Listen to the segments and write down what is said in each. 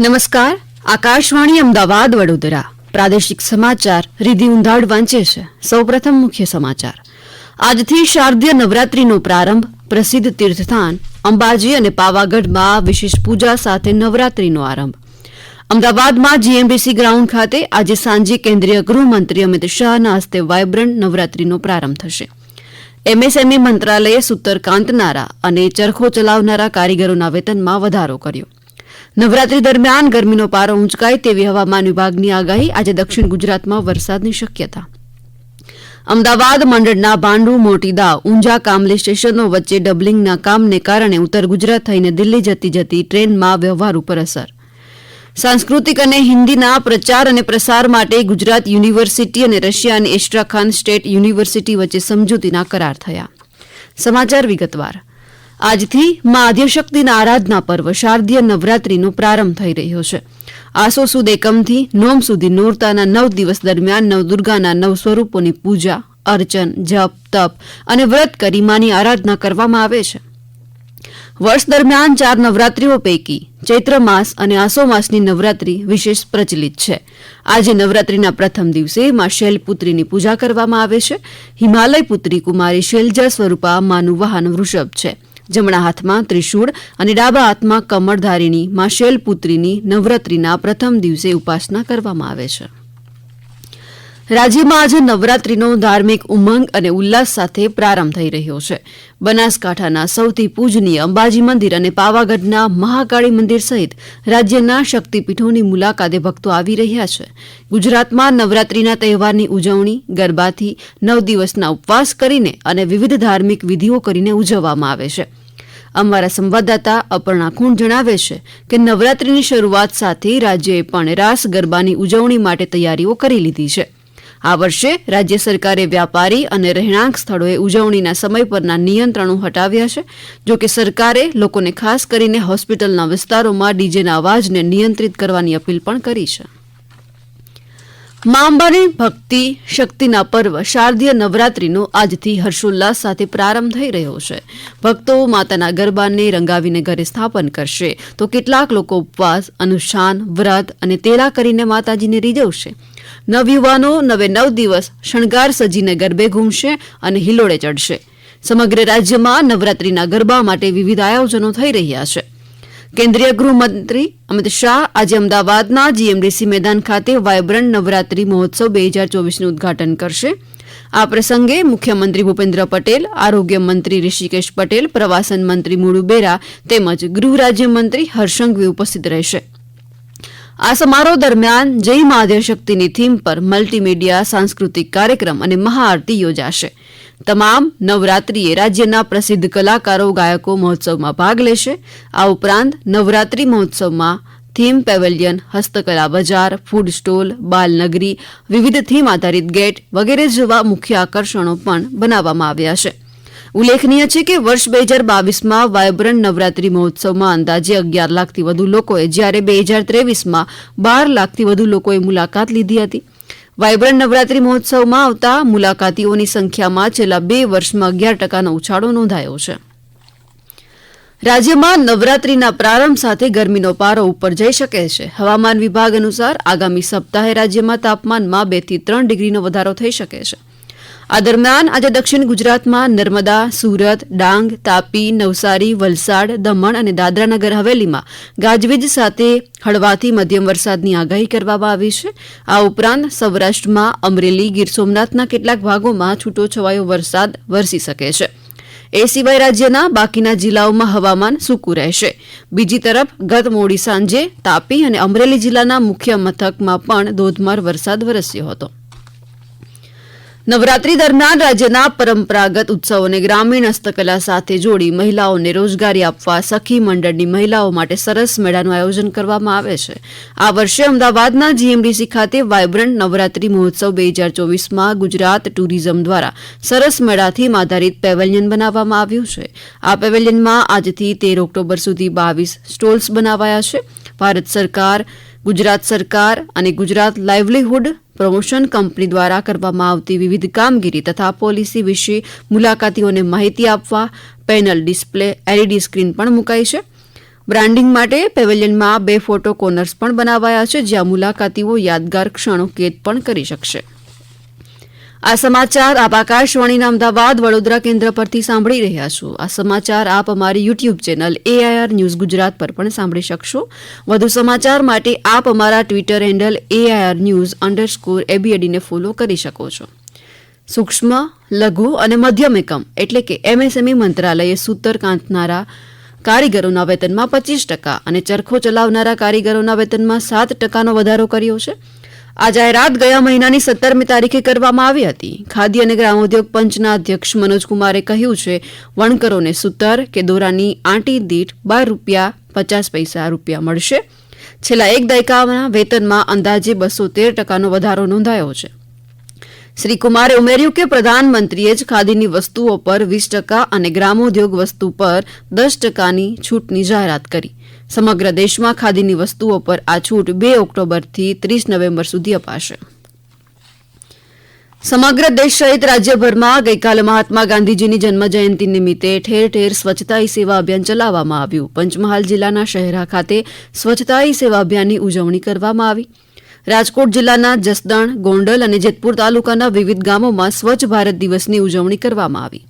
નમસ્કાર. આકાશવાણી અમદાવાદ, વડોદરા. પ્રાદેશિક સમાચાર રિધિ ઉંધાડ વાંચે છે. સૌપ્રથમ મુખ્ય સમાચાર. આજથી શારદીય નવરાત્રીનો પ્રારંભ પ્રસિદ્ધ તીર્થસ્થાન અંબાજી અને પાવાગઢમાં વિશેષ પૂજા સાથે નવરાત્રીનો આરંભ. અમદાવાદમાં જીએમડીસી ગ્રાઉન્ડ ખાતે આજે સાંજે કેન્દ્રીય ગૃહમંત્રી અમિત શાહના હસ્તે વાયબ્રન્ટ નવરાત્રીનો પ્રારંભ થશે. એમએસએમઈ મંત્રાલયે સૂતર કાંતનારા અને ચરખો ચલાવનારા કારીગરોના વેતનમાં વધારો કર્યો. નવરાત્રી દરમિયાન ગરમીનો પારો ઊંચકાય તેવી હવામાન વિભાગની આગાહી. આજે દક્ષિણ ગુજરાતમાં વરસાદની શક્યતા. અમદાવાદ મંડળના ભાંડુ, મોટી દાવ, ઊંઝા કામલી સ્ટેશનો વચ્ચે ડબલિંગના કામને કારણે ઉત્તર ગુજરાત થઈને દિલ્હી જતી જતી ટ્રેનમાં વ્યવહાર ઉપર અસર. સાંસ્કૃતિક અને હિન્દીના પ્રચાર અને પ્રસાર માટે ગુજરાત યુનિવર્સિટી અને રશિયાની એસ્ટ્રાખાન સ્ટેટ યુનિવર્સિટી વચ્ચે સમજૂતીના કરાર થયા. સમાચાર વિગતવાર. આજથી મા આદ્યશક્તિના આરાધના પર્વ, શારદીય નવરાત્રીનો પ્રારંભ થઈ રહ્યો છે. આસો સુદ એકમથી નોમ સુધી નોરતાના નવ દિવસ દરમિયાન નવદુર્ગાના નવ સ્વરૂપોની પૂજા, અર્ચન, જપ, તપ અને વ્રત કરી માની આરાધના કરવામાં આવે છે. વર્ષ દરમિયાન ચાર નવરાત્રીઓ પૈકી ચૈત્ર માસ અને આસો માસની નવરાત્રી વિશેષ પ્રચલિત છે. આજે નવરાત્રીના પ્રથમ દિવસે માં શૈલપુત્રીની પૂજા કરવામાં આવે છે. હિમાલય પુત્રી કુમારી શૈલજા સ્વરૂપા માનું વાહન વૃષભ છે. જમણા હાથમાં ત્રિશૂળ અને ડાબા હાથમાં કમળધારીની, માં શૈલપુત્રીની નવરાત્રીના પ્રથમ દિવસે ઉપાસના કરવામાં આવે છે. રાજ્યમાં આજે નવરાત્રીનો ધાર્મિક ઉમંગ અને ઉલ્લાસ સાથે પ્રારંભ થઈ રહ્યો છે. બનાસકાંઠાના સૌથી પૂજનીય અંબાજી મંદિર અને પાવાગઢના મહાકાળી મંદિર સહિત રાજ્યના શક્તિપીઠોની મુલાકાતે ભક્તો આવી રહ્યા છે. ગુજરાતમાં નવરાત્રીના તહેવારની ઉજવણી, ગરબાથી નવ દિવસના ઉપવાસ કરીને અને વિવિધ ધાર્મિક વિધિઓ કરીને ઉજવવામાં આવે છે. અમારા સંવાદદાતા અપર્ણા ખૂણ જણાવે છે કે નવરાત્રીની શરૂઆત સાથે રાજ્યએ પણ રાસ ગરબાની ઉજવણી માટે તૈયારીઓ કરી લીધી છે. આ વર્ષે રાજ્ય સરકારે વ્યાપારી અને રહેણાંક સ્થળોએ ઉજવણીના સમય પરના નિયંત્રણો હટાવ્યા છે, જો કે સરકારે લોકોને ખાસ કરીને હોસ્પિટલના વિસ્તારોમાં ડીજેના અવાજને નિયંત્રિત કરવાની અપીલ પણ કરી છે. મા અંબાની ભક્તિ શક્તિના પર્વ શારદીય નવરાત્રીનો આજથી હર્ષોલ્લાસ સાથે પ્રારંભ થઈ રહ્યો છે. ભક્તો માતાના ગરબાને રંગાવીને ઘરે સ્થાપન કરશે તો કેટલાક લોકો ઉપવાસ, અનુષ્ઠાન, વ્રત અને તેલા કરીને માતાજીને રીઝવશે. નવયુવાનો નવે નવ દિવસ શણગાર સજીને ગરબે ઘૂમશે અને હિલોળે ચડશે. સમગ્ર રાજ્યમાં નવરાત્રીના ગરબા માટે વિવિધ આયોજનો થઈ રહ્યા છે. કેન્દ્રીય ગૃહમંત્રી અમિત શાહ આજે અમદાવાદના જીએમડીસી મેદાન ખાતે વાયબ્રન્ટ નવરાત્રી મહોત્સવ બે હજાર ચોવીસનું ઉદઘાટન કરશે. આ પ્રસંગે મુખ્યમંત્રી ભૂપેન્દ્ર પટેલ, આરોગ્ય મંત્રી ઋષિકેશ પટેલ, પ્રવાસન મંત્રી મુળુ બેરા તેમજ ગૃહ રાજ્યમંત્રી હર્ષંઘવી ઉપસ્થિત રહેશે. આ સમારોહ દરમિયાન જય મહાદેવ શક્તિની થીમ પર મલ્ટીમીડિયા, સાંસ્કૃતિક કાર્યક્રમ અને મહાઆરતી યોજાશે. તમામ નવરાત્રીએ રાજ્યના પ્રસિદ્ધ કલાકારો, ગાયકો મહોત્સવમાં ભાગ લેશે. આ ઉપરાંત નવરાત્રી મહોત્સવમાં થીમ પેવેલિયન, હસ્તકલા બજાર, ફૂડ સ્ટોલ બાલનગરી વિવિધ થીમ આધારિત ગેટ વગેરે જેવા મુખ્ય આકર્ષણો પણ બનાવવામાં આવ્યા છે. ઉલ્લેખનીય છે કે વર્ષ બે હજાર બાવીસમાં વાયબ્રન્ટ નવરાત્રી મહોત્સવમાં અંદાજે અગિયાર લાખથી વધુ લોકોએ, જ્યારે બે હજાર ત્રેવીસમાં બાર લાખથી વધુ લોકોએ મુલાકાત લીધી હતી. વાયબ્રન્ટ નવરાત્રી મહોત્સવમાં આવતા મુલાકાતીઓની સંખ્યામાં છેલ્લા બે વર્ષમાં અગિયાર ટકાનો ઉછાળો નોંધાયો છે. રાજ્યમાં નવરાત્રીના પ્રારંભ સાથે ગરમીનો પારો ઉપર જઈ શકે છે. હવામાન વિભાગ અનુસાર આગામી સપ્તાહે રાજ્યમાં તાપમાનમાં બેથી ત્રણ ડિગ્રીનો વધારો થઈ શકે છે. આ દરમિયાન આજે દક્ષિણ ગુજરાતમાં નર્મદા, સુરત, ડાંગ, તાપી, નવસારી, વલસાડ, દમણ અને દાદરાનગર હવેલીમાં ગાજવીજ સાથે હળવાથી મધ્યમ વરસાદની આગાહી કરવામાં આવી છે. આ ઉપરાંત સૌરાષ્ટ્રમાં અમરેલી, ગીર સોમનાથના કેટલાક ભાગોમાં છૂટોછવાયો વરસાદ વરસી શકે છે. એ સિવાય રાજ્યના બાકીના જિલ્લાઓમાં હવામાન સૂકું રહેશે. બીજી તરફ, ગત મોડી સાંજે તાપી અને અમરેલી જિલ્લાના મુખ્ય મથકમાં પણ ધોધમાર વરસાદ વરસ્યો હતો. નવરાત્રી દરમિયાન રાજ્યના પરંપરાગત ઉત્સવોને ગ્રામીણ હસ્તકલા સાથે જોડી મહિલાઓને રોજગારી આપવા સખી મંડળની મહિલાઓ માટે સરસ મેળાનું આયોજન કરવામાં આવે છે. આ વર્ષે અમદાવાદના જીએમડીસી ખાતે વાયબ્રન્ટ નવરાત્રી મહોત્સવ બે હજાર ચોવીસમાં ગુજરાત ટુરિઝમ દ્વારા સરસ મેળાથી આધારિત પેવેલિયન બનાવવામાં આવ્યું છે. આ પેવેલિયનમાં આજથી તેર ઓક્ટોબર સુધી બાવીસ સ્ટોલ્સ બનાવાયા છે. ભારત સરકાર, ગુજરાત સરકાર અને ગુજરાત લાઇવલીહુડ પ્રમોશન કંપની દ્વારા કરવામાં આવતી વિવિધ કામગીરી તથા પોલિસી વિશે મુલાકાતીઓને માહિતી આપવા પેનલ ડિસ્પ્લે, એલઈડી સ્ક્રીન પણ મુકાઈ છે. બ્રાન્ડિંગ માટે પેવેલિયનમાં બે ફોટો કોર્નર્સ પણ બનાવાયા છે, જ્યાં મુલાકાતીઓ યાદગાર ક્ષણો કેદ પણ કરી શકશે. આ સમાચાર આપ આકાશવાણીના અમદાવાદ વડોદરા કેન્દ્ર પરથી સાંભળી રહ્યા છો. આ સમાચાર આપ અમારી YouTube channel AIR news Gujarat પર પણ સાંભળી શકશો. વધુ સમાચાર માટે આપ અમારા Twitter handle AIR news underscore એબીએડીને follow કરી શકો છો. સૂક્ષ્મ, લઘુ અને મધ્યમ એકમ એટલે કે એમએસએમઈ મંત્રાલયે સૂતર કાંતનારા કારીગરોના વેતનમાં પચીસ ટકા અને ચરખો ચલાવનારા કારીગરોના વેતનમાં સાત ટકાનો વધારો કર્યો છે. આ જાહેરાત ગયા મહિનાની સત્તરમી તારીખે કરવામાં આવી હતી. ખાદી અને ગ્રામોદ્યોગ પંચના અધ્યક્ષ મનોજકુમારે કહ્યું છે, વણકરોને સૂતર કે દોરાની આંટી દીઠ બાર રૂપિયા પચાસ પૈસા રૂપિયા મળશે. છેલ્લા એક દાયકાના વેતનમાં અંદાજે બસો તેર ટકાનો વધારો નોંધાયો છે. શ્રી કુમારે ઉમેર્યું કે પ્રધાનમંત્રીએ જ ખાદીની વસ્તુઓ પર વીસ ટકા અને ગ્રામોદ્યોગ વસ્તુ પર દસ ટકાની છૂટની જાહેરાત કરી. સમગ્ર દેશમાં ખાદીની વસ્તુઓ પર આ છૂટ બે ઓક્ટોબરથી ત્રીસ નવેમ્બર સુધી અપાશે. સમગ્ર દેશ સહિત રાજ્યભરમાં ગઈકાલે મહાત્મા ગાંધીજીની જન્મજયંતિ નિમિત્તે ઠેર ઠેર સ્વચ્છતા સેવા અભિયાન ચલાવવામાં આવ્યું. પંચમહાલ જિલ્લાના શહેરા ખાતે સ્વચ્છતા સેવા અભિયાનની ઉજવણી કરવામાં આવી. રાજકોટ જિલ્લાના જસદણ, ગોંડલ અને જેતપુર તાલુકાના વિવિધ ગામોમાં સ્વચ્છ ભારત દિવસની ઉજવણી કરવામાં આવી.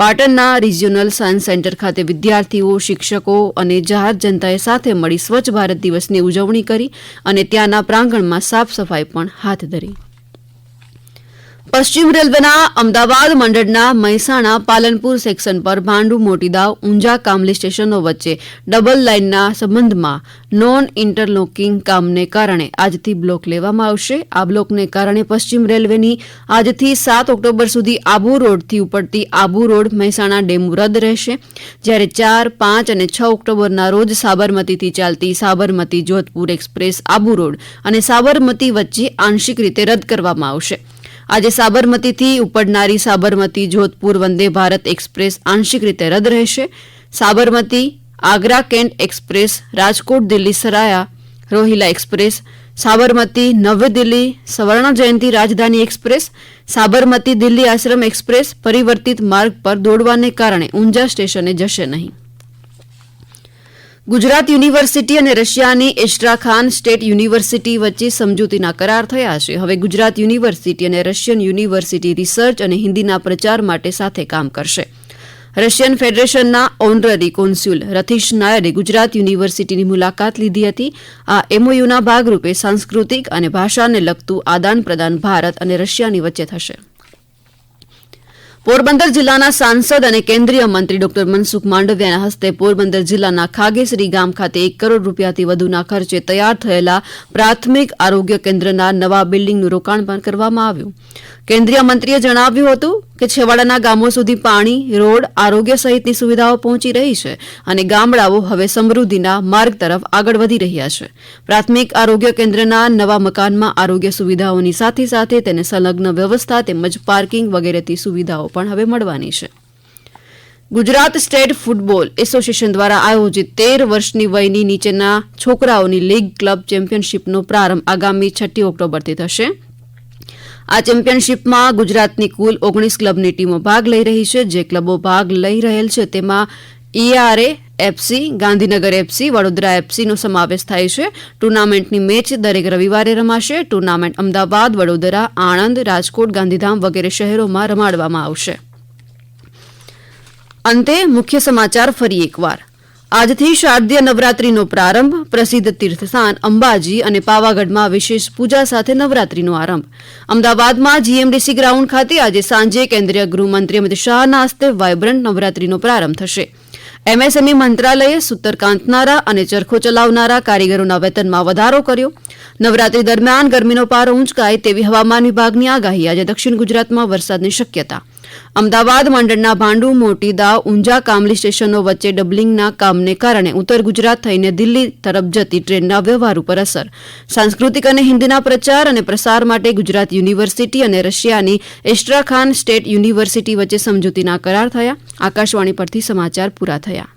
પાટણના રિજિયોનલ સાયન્સ સેન્ટર ખાતે વિદ્યાર્થીઓ, શિક્ષકો અને જાહેર જનતાએ સાથે મળી સ્વચ્છ ભારત દિવસની ઉજવણી કરી અને ત્યાંના પ્રાંગણમાં સાફ સફાઈ પણ હાથ ધરી. પશ્ચિમ રેલવેના અમદાવાદ મંડળના મહેસાણા પાલનપુર સેક્શન પર ભાંડુ મોટીદાવ ઊંઝા કામલી સ્ટેશનો વચ્ચે ડબલ લાઇનના સંબંધમાં નોન ઇન્ટરલોકિંગ કામને કારણે આજથી બ્લોક લેવામાં આવશે. આ બ્લોકને કારણે પશ્ચિમ રેલવેની આજથી સાત ઓક્ટોબર સુધી આબુ રોડથી ઉપડતી આબુ રોડ મહેસાણા ડેમુ રદ રહેશે. જ્યારે ચાર, પાંચ અને છ ઓક્ટોબરના રોજ સાબરમતીથી ચાલતી સાબરમતી જોધપુર એક્સપ્રેસ આબુ રોડ અને સાબરમતી વચ્ચે આંશિક રીતે રદ કરવામાં આવશે. આજે સાબરમતીથી ઉપડનારી સાબરમતી જોધપુર વંદે ભારત એક્સપ્રેસ આંશિક રીતે રદ રહેશે. Sabarmati, Agra cantt express, Rajkot, Delhi Sarai, Rohilla express, Sabarmati, નવી દિલ્હી, સવર્ણ જયંતિ રાજધાની એક્સપ્રેસ, સાબરમતી દિલ્હી આશ્રમ એક્સપ્રેસ પરિવર્તિત માર્ગ પર દોડવાને કારણે ઊંઝા સ્ટેશને જશે નહીં. ગુજરાત યુનિવર્સિટી અને રશિયાની એસ્ટ્રાખાન સ્ટેટ યુનિવર્સિટી વચ્ચે સમજૂતીના કરાર થયા છે. હવે ગુજરાત યુનિવર્સિટી અને રશિયન યુનિવર્સિટી રિસર્ચ અને હિન્દીના પ્રચાર માટે સાથે કામ કરશે. રશિયન ફેડરેશનના ઓનરરી કોન્સ્યુલ રથીશ નાયરે ગુજરાત યુનિવર્સિટીની મુલાકાત લીધી હતી. આ એમઓયુના ભાગરૂપે સાંસ્કૃતિક અને ભાષાને લગતું આદાન પ્રદાન ભારત અને રશિયાની વચ્ચે થશે. પોરબંદર જિલ્લાના સાંસદ અને કેન્દ્રીય મંત્રી ડોક્ટર મનસુખ માંડવિયાના હસ્તે પોરબંદર જિલ્લાના ખાગેસરી ગામ ખાતે એક કરોડ રૂપિયાથી વધુના ખર્ચે તૈયાર થયેલા પ્રાથમિક આરોગ્ય કેન્દ્રના નવા બિલ્ડિંગનું રોકાણ પણ કરવામાં આવ્યું. કેન્દ્રીય મંત્રીએ જણાવ્યું હતું કે છેવાડાના ગામો સુધી પાણી, રોડ, આરોગ્ય સહિતની સુવિધાઓ પહોંચી રહી છે અને ગામડાઓ હવે સમૃદ્ધિના માર્ગ તરફ આગળ વધી રહ્યા છે. પ્રાથમિક આરોગ્ય કેન્દ્રના નવા મકાનમાં આરોગ્ય સુવિધાઓની સાથે સાથે તેને સંલગ્ન વ્યવસ્થા તેમજ પાર્કિંગ વગેરેથી સુવિધાઓ પણ હવે મળવાની છે. ગુજરાત સ્ટેટ ફૂટબોલ એસોસિએશન દ્વારા આયોજિત તેર વર્ષની વયની નીચેના છોકરાઓની લીગ ક્લબ ચેમ્પિયનશીપનો પ્રારંભ આગામી છઠ્ઠી ઓક્ટોબરથી થશે. આ ચેમ્પિયનશીપમાં ગુજરાતની કુલ ઓગણીસ ક્લબની ટીમો ભાગ લઈ રહી છે. જે ક્લબો ભાગ લઈ રહેલ છે તેમાં ERA FC Gandhinagar FC Vadodara એફસીનો સમાવેશ થાય છે. ટુર્નામેન્ટની મેચ દરેક રવિવારે રમાશે. ટુર્નામેન્ટ અમદાવાદ, વડોદરા, આણંદ, રાજકોટ, ગાંધીધામ વગેરે શહેરોમાં રમાડવામાં આવશે. અંતે મુખ્ય સમાચાર ફરી એકવાર. આજથી શારદીય નવરાત્રીનો પ્રારંભ. પ્રસિદ્ધ તીર્થસ્થાન અંબાજી અને પાવાગઢમાં વિશેષ પૂજા સાથે નવરાત્રીનો આરંભ. અમદાવાદમાં જીએમડીસી ગ્રાઉન્ડ ખાતે આજે સાંજે કેન્દ્રીય ગૃહમંત્રી અમિત શાહના હસ્તે વાયબ્રન્ટ નવરાત્રીનો પ્રારંભ થશે. એમએસએમઈ મંત્રાલયે સૂતર કાંતનારા અને ચરખો ચલાવનારા કારીગરોના વેતનમાં વધારો કર્યો. નવરાત્રી દરમિયાન ગરમીનો પારો ઊંચકાય તેવી હવામાન વિભાગની આગાહી. આજે દક્ષિણ ગુજરાતમાં વરસાદની શક્યતા અમદાવાદ મંડળના ભાંડુ મોટી દાવ ઊંઝા કામલી સ્ટેશનો વચ્ચે ડબલિંગના કામને કારણે ઉત્તર ગુજરાત થઈને દિલ્હી તરફ જતી ટ્રેનના વ્યવહાર ઉપર અસર. સાંસ્કૃતિક અને હિન્દીના પ્રચાર અને પ્રસાર માટે ગુજરાત યુનિવર્સિટી અને રશિયાની એસ્ટ્રાખાન સ્ટેટ યુનિવર્સિટી વચ્ચે સમજૂતીના કરાર થયા. આકાશવાણી પરથી સમાચાર પૂરા થયા.